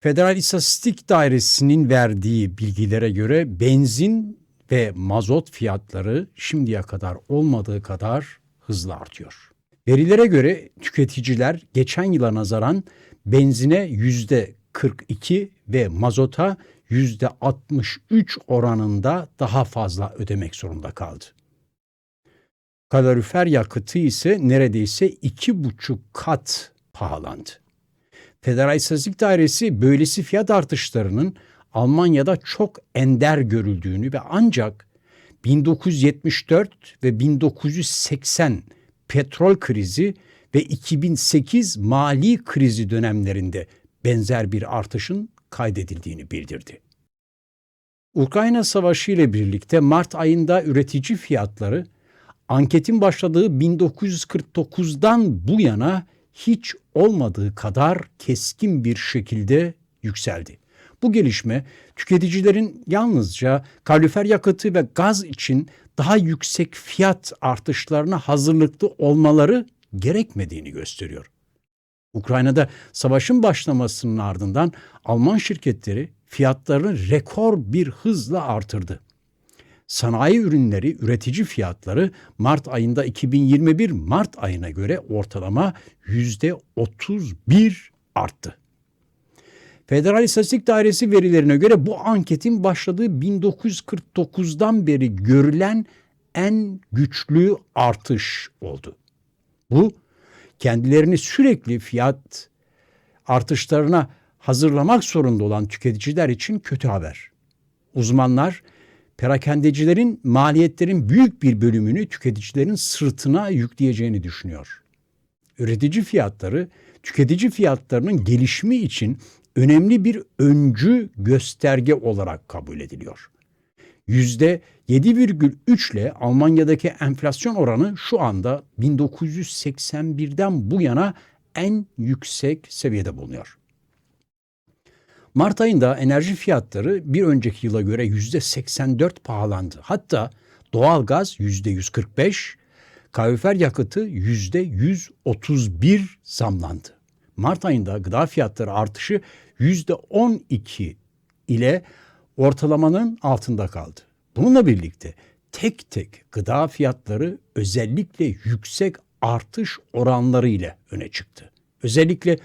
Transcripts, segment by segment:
Federal İstatistik Dairesi'nin verdiği bilgilere göre benzin ve mazot fiyatları şimdiye kadar olmadığı kadar hızlı artıyor. Verilere göre tüketiciler geçen yıla nazaran benzine yüzde 42 ve mazota yüzde 63 oranında daha fazla ödemek zorunda kaldı. Kalorifer yakıtı ise neredeyse iki buçuk kat pahalandı. Federal İstatistik Dairesi böylesi fiyat artışlarının Almanya'da çok ender görüldüğünü ve ancak 1974 ve 1980 petrol krizi ve 2008 mali krizi dönemlerinde benzer bir artışın kaydedildiğini bildirdi. Ukrayna Savaşı ile birlikte Mart ayında üretici fiyatları anketin başladığı 1949'dan bu yana hiç olmadığı kadar keskin bir şekilde yükseldi. Bu gelişme tüketicilerin yalnızca kalorifer yakıtı ve gaz için daha yüksek fiyat artışlarına hazırlıklı olmaları gerekmediğini gösteriyor. Ukrayna'da savaşın başlamasının ardından Alman şirketleri fiyatlarını rekor bir hızla artırdı. Sanayi ürünleri üretici fiyatları Mart ayında 2021 Mart ayına göre ortalama yüzde 31 arttı. Federal İstatistik Dairesi verilerine göre bu anketin başladığı 1949'dan beri görülen en güçlü artış oldu. Bu kendilerini sürekli fiyat artışlarına hazırlamak zorunda olan tüketiciler için kötü haber. Uzmanlar perakendecilerin maliyetlerin büyük bir bölümünü tüketicilerin sırtına yükleyeceğini düşünüyor. Üretici fiyatları tüketici fiyatlarının gelişimi için önemli bir öncü gösterge olarak kabul ediliyor. %7,3 ile Almanya'daki enflasyon oranı şu anda 1981'den bu yana en yüksek seviyede bulunuyor. Mart ayında enerji fiyatları bir önceki yıla göre %84 pahalandı. Hatta doğalgaz %145, kalorifer yakıtı %131 zamlandı. Mart ayında gıda fiyatları artışı %12 ile ortalamanın altında kaldı. Bununla birlikte tek tek gıda fiyatları özellikle yüksek artış oranları ile öne çıktı. Özellikle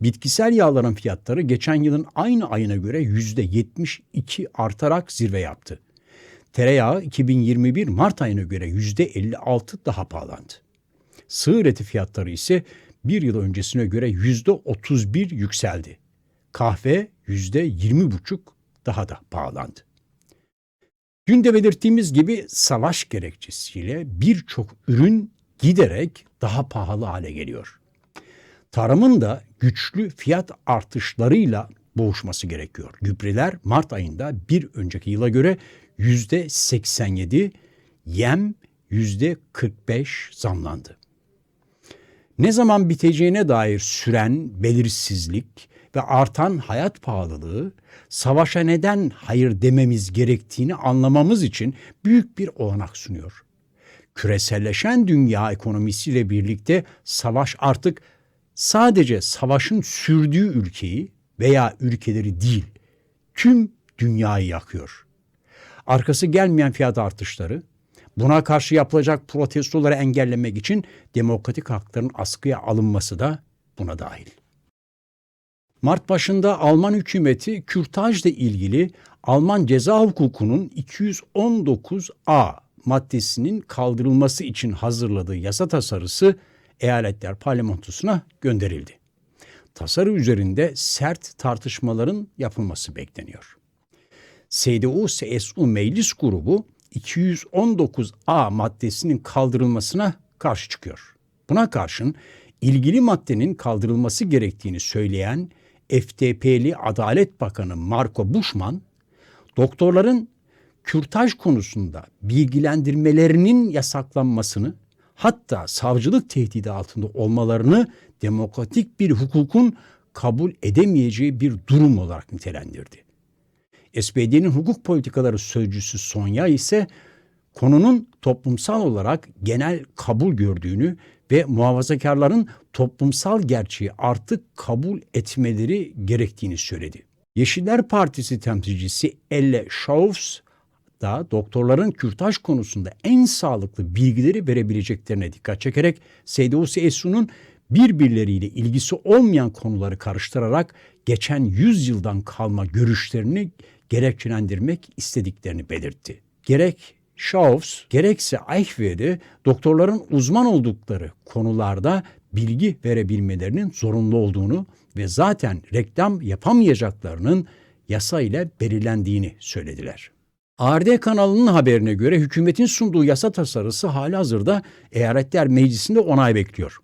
bitkisel yağların fiyatları geçen yılın aynı ayına göre yüzde 72 artarak zirve yaptı. Tereyağı 2021 Mart ayına göre yüzde 56 daha pahalandı. Sığır eti fiyatları ise bir yıl öncesine göre yüzde 31 yükseldi. Kahve yüzde 20,5 daha da pahalandı. Dün de belirttiğimiz gibi savaş gerekçesiyle birçok ürün giderek daha pahalı hale geliyor. Tarımın da güçlü fiyat artışlarıyla boğuşması gerekiyor. Gübreler Mart ayında bir önceki yıla göre yüzde 87, yem yüzde 45 zamlandı. Ne zaman biteceğine dair süren belirsizlik ve artan hayat pahalılığı savaşa neden hayır dememiz gerektiğini anlamamız için büyük bir olanak sunuyor. Küreselleşen dünya ekonomisiyle birlikte savaş artık sadece savaşın sürdüğü ülkeyi veya ülkeleri değil, tüm dünyayı yakıyor. Arkası gelmeyen fiyat artışları, buna karşı yapılacak protestoları engellemek için demokratik hakların askıya alınması da buna dahil. Mart başında Alman hükümeti kürtajla ilgili Alman ceza hukukunun 219A maddesinin kaldırılması için hazırladığı yasa tasarısı eyaletler parlamentosuna gönderildi. Tasarı üzerinde sert tartışmaların yapılması bekleniyor. CDU-CSU meclis grubu 219A maddesinin kaldırılmasına karşı çıkıyor. Buna karşın ilgili maddenin kaldırılması gerektiğini söyleyen FDP'li Adalet Bakanı Marco Bushman, doktorların kürtaj konusunda bilgilendirmelerinin yasaklanmasını hatta savcılık tehdidi altında olmalarını demokratik bir hukukun kabul edemeyeceği bir durum olarak nitelendirdi. SPD'nin hukuk politikaları sözcüsü Sonya ise konunun toplumsal olarak genel kabul gördüğünü ve muhafazakarların toplumsal gerçeği artık kabul etmeleri gerektiğini söyledi. Yeşiller Partisi temsilcisi Elle Schaufs da doktorların kürtaj konusunda en sağlıklı bilgileri verebileceklerine dikkat çekerek CDU-CSU'nun birbirleriyle ilgisi olmayan konuları karıştırarak geçen yüzyıldan kalma görüşlerini gerekçelendirmek istediklerini belirtti. Gerek Schaufs gerekse Eichwed'i doktorların uzman oldukları konularda bilgi verebilmelerinin zorunlu olduğunu ve zaten reklam yapamayacaklarının yasa ile belirlendiğini söylediler. ARD kanalının haberine göre hükümetin sunduğu yasa tasarısı halihazırda eyaletler meclisinde onay bekliyor.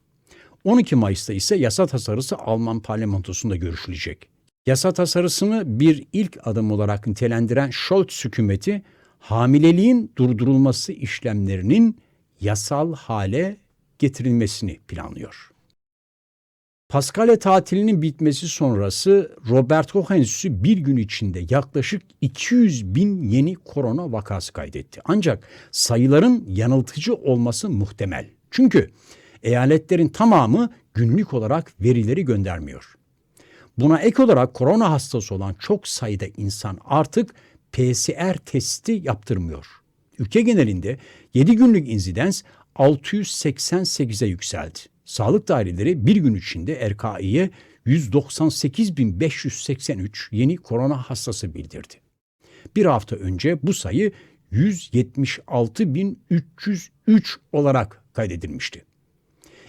12 Mayıs'ta ise yasa tasarısı Alman parlamentosunda görüşülecek. Yasa tasarısını bir ilk adım olarak nitelendiren Scholz hükümeti hamileliğin durdurulması işlemlerinin yasal hale getirilmesini planlıyor. Paskalya tatilinin bitmesi sonrası Robert Koch Enstitüsü bir gün içinde yaklaşık 200 bin yeni korona vakası kaydetti. Ancak sayıların yanıltıcı olması muhtemel. Çünkü eyaletlerin tamamı günlük olarak verileri göndermiyor. Buna ek olarak korona hastası olan çok sayıda insan artık PCR testi yaptırmıyor. Ülke genelinde 7 günlük insidens 688'e yükseldi. Sağlık daireleri bir gün içinde RKİ'ye 198.583 yeni korona hastası bildirdi. Bir hafta önce bu sayı 176.303 olarak kaydedilmişti.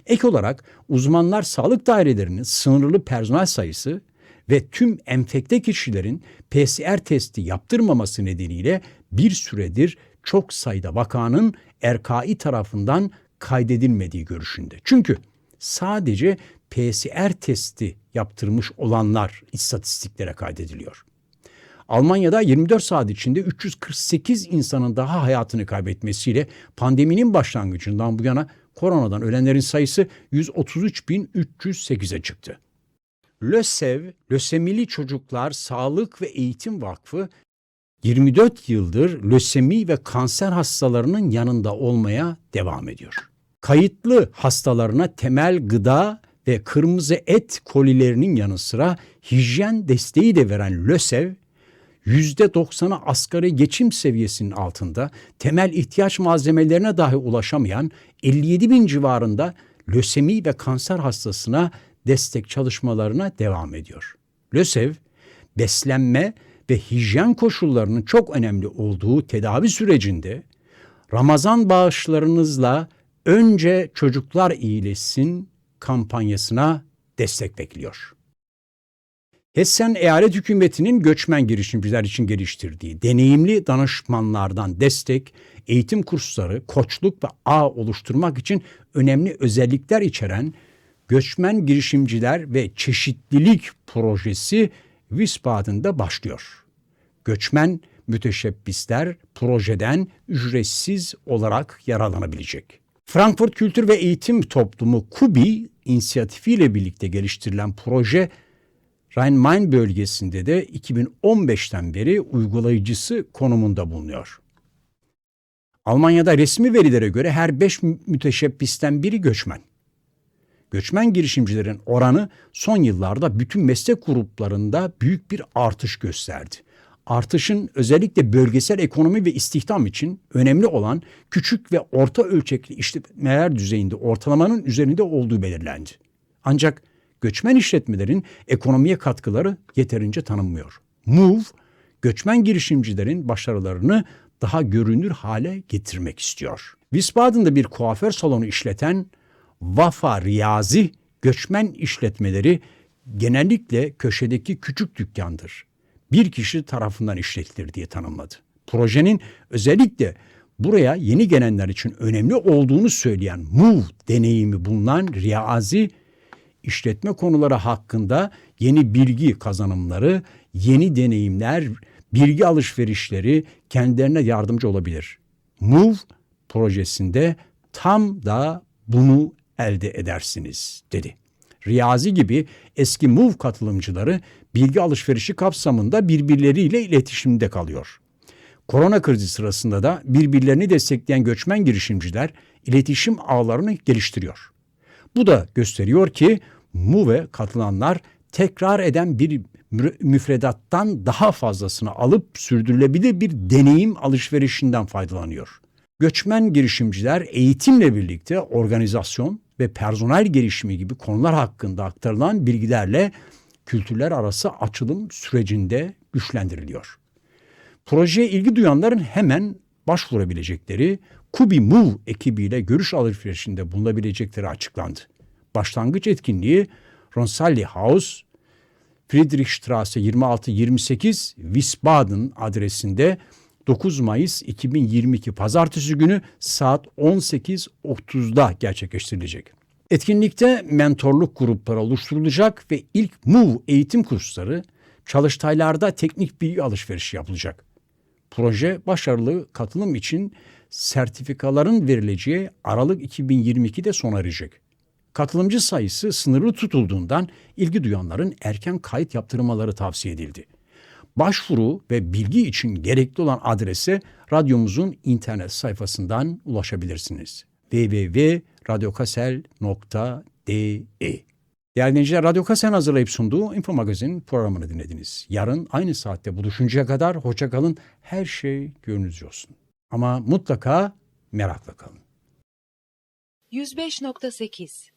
Ek olarak uzmanlar sağlık dairelerinin sınırlı personel sayısı ve tüm enfekte kişilerin PCR testi yaptırmaması nedeniyle bir süredir çok sayıda vakanın RKİ tarafından kaydedilmediği görüşünde. Çünkü sadece PCR testi yaptırmış olanlar istatistiklere kaydediliyor. Almanya'da 24 saat içinde 348 insanın daha hayatını kaybetmesiyle pandeminin başlangıcından bu yana koronadan ölenlerin sayısı 133.308'e çıktı. LÖSEV, Lösemili Çocuklar Sağlık ve Eğitim Vakfı 24 yıldır lösemi ve kanser hastalarının yanında olmaya devam ediyor. Kayıtlı hastalarına temel gıda ve kırmızı et kolilerinin yanı sıra hijyen desteği de veren LÖSEV, %90'a asgari geçim seviyesinin altında temel ihtiyaç malzemelerine dahi ulaşamayan 57 bin civarında lösemi ve kanser hastasına destek çalışmalarına devam ediyor. LÖSEV, beslenme ve hijyen koşullarının çok önemli olduğu tedavi sürecinde Ramazan bağışlarınızla önce çocuklar iyileşsin kampanyasına destek bekliyor. Hessen eyalet hükümetinin göçmen girişimciler için geliştirdiği deneyimli danışmanlardan destek, eğitim kursları, koçluk ve ağ oluşturmak için önemli özellikler içeren göçmen girişimciler ve çeşitlilik projesi Wiesbaden'da başlıyor. Göçmen müteşebbisler projeden ücretsiz olarak yararlanabilecek. Frankfurt Kültür ve Eğitim Toplumu KUBI inisiyatifiyle birlikte geliştirilen proje Rhein-Main bölgesinde de 2015'ten beri uygulayıcısı konumunda bulunuyor. Almanya'da resmi verilere göre her 5 müteşebbisten biri göçmen. Göçmen girişimcilerin oranı son yıllarda bütün meslek gruplarında büyük bir artış gösterdi. Artışın özellikle bölgesel ekonomi ve istihdam için önemli olan küçük ve orta ölçekli işletmeler düzeyinde ortalamanın üzerinde olduğu belirlendi. Ancak göçmen işletmelerin ekonomiye katkıları yeterince tanınmıyor. MOVE, göçmen girişimcilerin başarılarını daha görünür hale getirmek istiyor. Wiesbaden'da bir kuaför salonu işleten Vafa Riyazi göçmen işletmeleri genellikle köşedeki küçük dükkandır. Bir kişi tarafından işletilir diye tanımladı. Projenin özellikle buraya yeni gelenler için önemli olduğunu söyleyen MOVE deneyimi bulunan Riyazi işletme konuları hakkında yeni bilgi kazanımları, yeni deneyimler, bilgi alışverişleri kendilerine yardımcı olabilir. Move projesinde tam da bunu elde edersiniz dedi. Riyazi gibi eski Move katılımcıları bilgi alışverişi kapsamında birbirleriyle iletişimde kalıyor. Korona krizi sırasında da birbirlerini destekleyen göçmen girişimciler iletişim ağlarını geliştiriyor. Bu da gösteriyor ki MUV'e katılanlar tekrar eden bir mü- müfredattan daha fazlasını alıp sürdürülebilir bir deneyim alışverişinden faydalanıyor. Göçmen girişimciler eğitimle birlikte organizasyon ve personel gelişimi gibi konular hakkında aktarılan bilgilerle kültürler arası açılım sürecinde güçlendiriliyor. Projeye ilgi duyanların hemen başvurabilecekleri Kubi Move ekibiyle görüş alışverişinde bulunabilecekleri açıklandı. Başlangıç etkinliği Ronsalli House, Friedrichstraße 2628 Wiesbaden adresinde 9 Mayıs 2022 Pazartesi günü saat 18.30'da gerçekleştirilecek. Etkinlikte mentorluk grupları oluşturulacak ve ilk MOVE eğitim kursları çalıştaylarda teknik bilgi alışverişi yapılacak. Proje başarılı katılım için sertifikaların verileceği Aralık 2022'de sona erecek. Katılımcı sayısı sınırlı tutulduğundan ilgi duyanların erken kayıt yaptırmaları tavsiye edildi. Başvuru ve bilgi için gerekli olan adrese radyomuzun internet sayfasından ulaşabilirsiniz. www.radyokasel.de Değerli dinleyiciler, Radyo Kasen hazırlayıp sunduğu Info Magazin programını dinlediniz. Yarın aynı saatte buluşuncaya kadar hoşça kalın, her şey gönlünüzce olsun. Ama mutlaka merakla kalın. 105.8